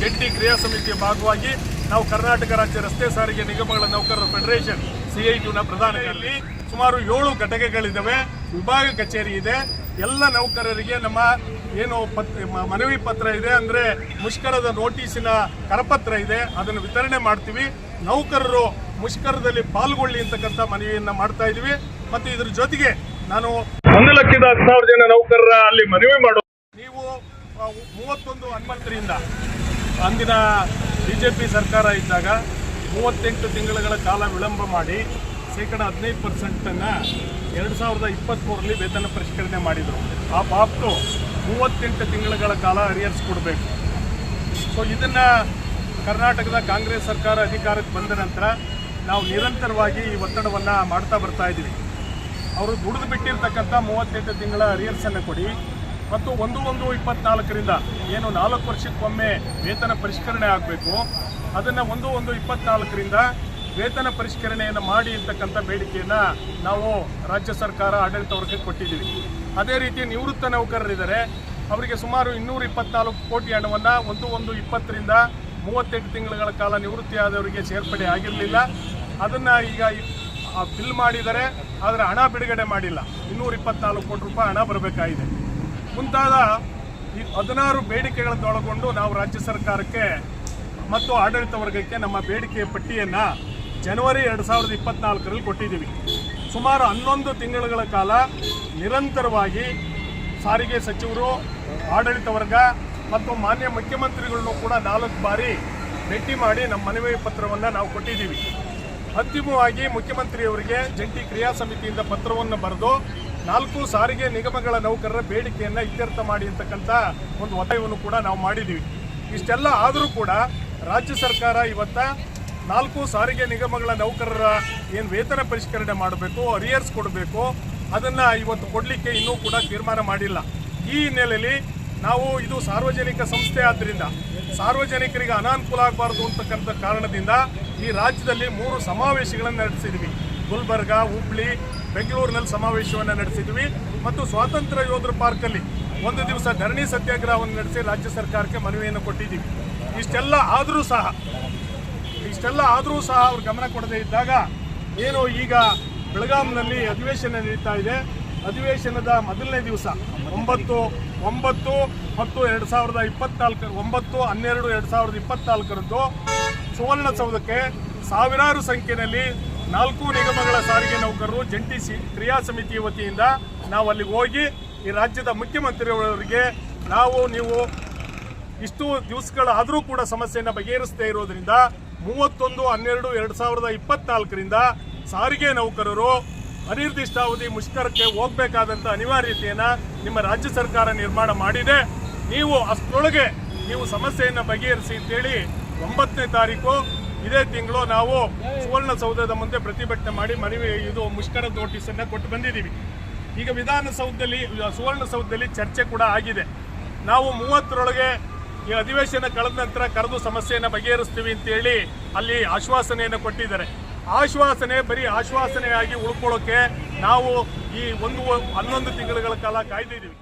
ಜಂಟಿ ಕ್ರಿಯಾ ಸಮಿತಿಯ ಭಾಗವಾಗಿ ನಾವು ಕರ್ನಾಟಕ ರಾಜ್ಯ ರಸ್ತೆ ಸಾರಿಗೆ ನಿಗಮಗಳ ನೌಕರರ ಫೆಡರೇಷನ್ ಸಿಐಟಿನ ಪ್ರಧಾನ ಸುಮಾರು ಏಳು ಘಟಕಗಳಿದ್ದಾವೆ ವಿಭಾಗ ಕಚೇರಿ ಇದೆ. ಎಲ್ಲ ನೌಕರರಿಗೆ ನಮ್ಮ ಏನು ಪತ್ ಮನವಿ ಪತ್ರ ಇದೆ. ಅಂದ್ರೆ ಮುಷ್ಕರದ ನೋಟಿಸಿನ ಕರಪತ್ರ ಇದೆ. ಅದನ್ನು ವಿತರಣೆ ಮಾಡ್ತೀವಿ. ನೌಕರರು ಮುಷ್ಕರದಲ್ಲಿ ಪಾಲ್ಗೊಳ್ಳಿ ಅಂತಕ್ಕಂಥ ಮನವಿಯನ್ನು ಮಾಡ್ತಾ ಇದೀವಿ ಮತ್ತು ಇದ್ರ ಜೊತೆಗೆ ನಾನು ಒಂದು ಲಕ್ಷದ ಹತ್ತು ಸಾವಿರ ಜನ ನೌಕರರ ಅಲ್ಲಿ ಮನವಿ ಮಾಡೋ ನೀವು ಮೂವತ್ತೊಂದು ಹನುಮಂತರಿಂದ ಅಂದಿನ ಬಿಜೆಪಿ ಸರ್ಕಾರ ಇದ್ದಾಗ ಮೂವತ್ತೆಂಟು ತಿಂಗಳುಗಳ ಕಾಲ ವಿಳಂಬ ಮಾಡಿ ಶೇಕಡ ಹದಿನೈದು ಪರ್ಸೆಂಟನ್ನು ಎರಡು ಸಾವಿರದ ಇಪ್ಪತ್ತ್ಮೂರರಲ್ಲಿ ವೇತನ ಪರಿಷ್ಕರಣೆ ಮಾಡಿದರು. ಆ ಬಾಬ್ತು ಮೂವತ್ತೆಂಟು ತಿಂಗಳುಗಳ ಕಾಲ ಅರಿಯರ್ಸ್ ಕೊಡಬೇಕು. ಸೊ ಇದನ್ನು ಕರ್ನಾಟಕದ ಕಾಂಗ್ರೆಸ್ ಸರ್ಕಾರ ಅಧಿಕಾರಕ್ಕೆ ಬಂದ ನಂತರ ನಾವು ನಿರಂತರವಾಗಿ ಈ ಒತ್ತಡವನ್ನು ಮಾಡ್ತಾ ಬರ್ತಾ ಇದ್ದೀವಿ ಅವರು ದುಡಿದು ಬಿಟ್ಟಿರ್ತಕ್ಕಂಥ ಮೂವತ್ತೆಂಟು ತಿಂಗಳ ಅರಿಯರ್ಸನ್ನು ಕೊಡಿ. ಮತ್ತು ಒಂದು ಒಂದು, ಇಪ್ಪತ್ನಾಲ್ಕರಿಂದ ಏನು ನಾಲ್ಕು ವರ್ಷಕ್ಕೊಮ್ಮೆ ವೇತನ ಪರಿಷ್ಕರಣೆ ಆಗಬೇಕು. ಅದನ್ನು ಒಂದು ಒಂದು, ಇಪ್ಪತ್ನಾಲ್ಕರಿಂದ ವೇತನ ಪರಿಷ್ಕರಣೆಯನ್ನು ಮಾಡಿ ಅಂತಕ್ಕಂಥ ಬೇಡಿಕೆಯನ್ನು ನಾವು ರಾಜ್ಯ ಸರ್ಕಾರ ಆಡಳಿತ ವರ್ಗಕ್ಕೆ ಕೊಟ್ಟಿದ್ದೀವಿ. ಅದೇ ರೀತಿ ನಿವೃತ್ತ ನೌಕರರಿದ್ದಾರೆ. ಅವರಿಗೆ ಸುಮಾರು ಇನ್ನೂರ ಇಪ್ಪತ್ನಾಲ್ಕು ಕೋಟಿ ಹಣವನ್ನು ಒಂದು ಒಂದು, ಇಪ್ಪತ್ತರಿಂದ ಮೂವತ್ತೆಂಟು ತಿಂಗಳ ಕಾಲ ನಿವೃತ್ತಿಯಾದವರಿಗೆ ಸೇರ್ಪಡೆ ಆಗಿರಲಿಲ್ಲ. ಅದನ್ನು ಈಗ ಬಿಲ್ ಮಾಡಿದರೆ ಆದರೆ ಹಣ ಬಿಡುಗಡೆ ಮಾಡಿಲ್ಲ. ಇನ್ನೂರ ಇಪ್ಪತ್ನಾಲ್ಕು ಕೋಟಿ ರೂಪಾಯಿ ಹಣ ಬರಬೇಕಾಗಿದೆ. ಮುಂತಾದ ಈ ಹದಿನಾರು ಬೇಡಿಕೆಗಳನ್ನೊಳಗೊಂಡು ನಾವು ರಾಜ್ಯ ಸರ್ಕಾರಕ್ಕೆ ಮತ್ತು ಆಡಳಿತ ವರ್ಗಕ್ಕೆ ನಮ್ಮ ಬೇಡಿಕೆಯ ಪಟ್ಟಿಯನ್ನು ಜನವರಿ ಎರಡು ಸಾವಿರದ ಇಪ್ಪತ್ನಾಲ್ಕರಲ್ಲಿ ಕೊಟ್ಟಿದ್ದೀವಿ. ಸುಮಾರು ಹನ್ನೊಂದು ತಿಂಗಳುಗಳ ಕಾಲ ನಿರಂತರವಾಗಿ ಸಾರಿಗೆ ಸಚಿವರು, ಆಡಳಿತ ವರ್ಗ ಮತ್ತು ಮಾನ್ಯ ಮುಖ್ಯಮಂತ್ರಿಗಳನ್ನು ಕೂಡ ನಾಲ್ಕು ಬಾರಿ ಭೇಟಿ ಮಾಡಿ ನಮ್ಮ ಮನವಿ ಪತ್ರವನ್ನು ನಾವು ಕೊಟ್ಟಿದ್ದೀವಿ. ಅಂತಿಮವಾಗಿ ಮುಖ್ಯಮಂತ್ರಿಯವರಿಗೆ ಜಂಟಿ ಕ್ರಿಯಾ ಸಮಿತಿಯಿಂದ ಪತ್ರವನ್ನು ಬರೆದು ನಾಲ್ಕು ಸಾರಿಗೆ ನಿಗಮಗಳ ನೌಕರರ ಬೇಡಿಕೆಯನ್ನು ಇತ್ಯರ್ಥ ಮಾಡಿ ಅಂತಕ್ಕಂಥ ಒಂದು ಒತ್ತಾಯವನ್ನು ಕೂಡ ನಾವು ಮಾಡಿದ್ದೀವಿ. ಇಷ್ಟೆಲ್ಲ ಆದರೂ ಕೂಡ ರಾಜ್ಯ ಸರ್ಕಾರ ಇವತ್ತ ನಾಲ್ಕು ಸಾರಿಗೆ ನಿಗಮಗಳ ನೌಕರರ ಏನು ವೇತನ ಪರಿಷ್ಕರಣೆ ಮಾಡಬೇಕು ಅರಿಯರ್ಸ್ ಕೊಡಬೇಕು, ಅದನ್ನು ಇವತ್ತು ಕೊಡಲಿಕ್ಕೆ ಇನ್ನೂ ಕೂಡ ತೀರ್ಮಾನ ಮಾಡಿಲ್ಲ. ಈ ಹಿನ್ನೆಲೆಯಲ್ಲಿ ನಾವು ಇದು ಸಾರ್ವಜನಿಕ ಸಂಸ್ಥೆ ಆದ್ದರಿಂದ ಸಾರ್ವಜನಿಕರಿಗೆ ಅನಾನುಕೂಲ ಆಗಬಾರ್ದು ಅಂತಕ್ಕಂಥ ಕಾರಣದಿಂದ ಈ ರಾಜ್ಯದಲ್ಲಿ ಮೂರು ಸಮಾವೇಶಗಳನ್ನು ನಡೆಸಿದ್ವಿ. ಗುಲ್ಬರ್ಗ, ಹುಬ್ಳಿ, ಬೆಂಗಳೂರಿನಲ್ಲಿ ಸಮಾವೇಶವನ್ನು ನಡೆಸಿದ್ವಿ. ಮತ್ತು ಸ್ವಾತಂತ್ರ್ಯ ಯೋಧರ ಪಾರ್ಕಲ್ಲಿ ಒಂದು ದಿವಸ ಧರಣಿ ಸತ್ಯಾಗ್ರಹವನ್ನು ನಡೆಸಿ ರಾಜ್ಯ ಸರ್ಕಾರಕ್ಕೆ ಮನವಿಯನ್ನು ಕೊಟ್ಟಿದ್ದೀವಿ. ಇಷ್ಟೆಲ್ಲ ಆದರೂ ಸಹ, ಇಷ್ಟೆಲ್ಲ ಆದರೂ ಸಹ ಅವ್ರು ಗಮನ ಕೊಡದೇ ಇದ್ದಾಗ ಏನು ಈಗ ಬೆಳಗಾಂನಲ್ಲಿ ಅಧಿವೇಶನ ನಡೀತಾ ಇದೆ. ಅಧಿವೇಶನದ ಮೊದಲನೇ ದಿವಸ, ಒಂಬತ್ತು ಒಂಬತ್ತು ಮತ್ತು ಎರಡು ಸಾವಿರದ ಇಪ್ಪತ್ನಾಲ್ಕು, ಒಂಬತ್ತು, ಹನ್ನೆರಡು, ಎರಡು ಸಾವಿರದ ಇಪ್ಪತ್ನಾಲ್ಕರದ್ದು ಸುವರ್ಣಸೌಧಕ್ಕೆ ಸಾವಿರಾರು ಸಂಖ್ಯೆಯಲ್ಲಿ ನಾಲ್ಕು ನಿಗಮಗಳ ಸಾರಿಗೆ ನೌಕರರು, ಜಂಟಿ ಕ್ರಿಯಾ ಸಮಿತಿ ವತಿಯಿಂದ ನಾವು ಅಲ್ಲಿಗೆ ಹೋಗಿ ಈ ರಾಜ್ಯದ ಮುಖ್ಯಮಂತ್ರಿಯವರಿಗೆ ನಾವು, ನೀವು ಇಷ್ಟು ದಿವಸಗಳಾದರೂ ಕೂಡ ಸಮಸ್ಯೆಯನ್ನು ಬಗೆಹರಿಸದೇ ಇರೋದ್ರಿಂದ ಮೂವತ್ತೊಂದು, ಹನ್ನೆರಡು, ಎರಡು ಸಾವಿರದ ಇಪ್ಪತ್ನಾಲ್ಕರಿಂದ ಸಾರಿಗೆ ನೌಕರರು ಅನಿರ್ದಿಷ್ಟಾವಧಿ ಮುಷ್ಕರಕ್ಕೆ ಹೋಗಬೇಕಾದಂಥ ಅನಿವಾರ್ಯತೆಯನ್ನು ನಿಮ್ಮ ರಾಜ್ಯ ಸರ್ಕಾರ ನಿರ್ಮಾಣ ಮಾಡಿದೆ. ನೀವು ಅಷ್ಟರೊಳಗೆ ನೀವು ಸಮಸ್ಯೆಯನ್ನು ಬಗೆಹರಿಸಿ ಅಂತೇಳಿ ಒಂಬತ್ತನೇ ತಾರೀಕು ಇದೇ ತಿಂಗಳು ನಾವು ಸುವರ್ಣಸೌಧದ ಮುಂದೆ ಪ್ರತಿಭಟನೆ ಮಾಡಿ ಮನವಿ ಇದು ಮುಷ್ಕರ ನೋಟಿಸನ್ನು ಕೊಟ್ಟು ಬಂದಿದ್ದೀವಿ. ಈಗ ವಿಧಾನಸೌಧದಲ್ಲಿ ಸುವರ್ಣಸೌಧದಲ್ಲಿ ಚರ್ಚೆ ಕೂಡ ಆಗಿದೆ. ನಾವು ಮೂವತ್ತರೊಳಗೆ ಈ ಅಧಿವೇಶನ ಕಳೆದ ನಂತರ ಕರೆದು ಸಮಸ್ಯೆಯನ್ನು ಬಗೆಹರಿಸ್ತೀವಿ ಅಂತೇಳಿ ಅಲ್ಲಿ ಆಶ್ವಾಸನೆಯನ್ನು ಕೊಟ್ಟಿದ್ದಾರೆ. ಆಶ್ವಾಸನೆ ಬರೀ ಆಶ್ವಾಸನೆಯಾಗಿ ಉಳ್ಕೊಳ್ಳೋಕೆ ನಾವು ಈ ಒಂದು ಹನ್ನೊಂದು ತಿಂಗಳುಗಳ ಕಾಲ ಕಾಯ್ದಿದ್ದೀವಿ.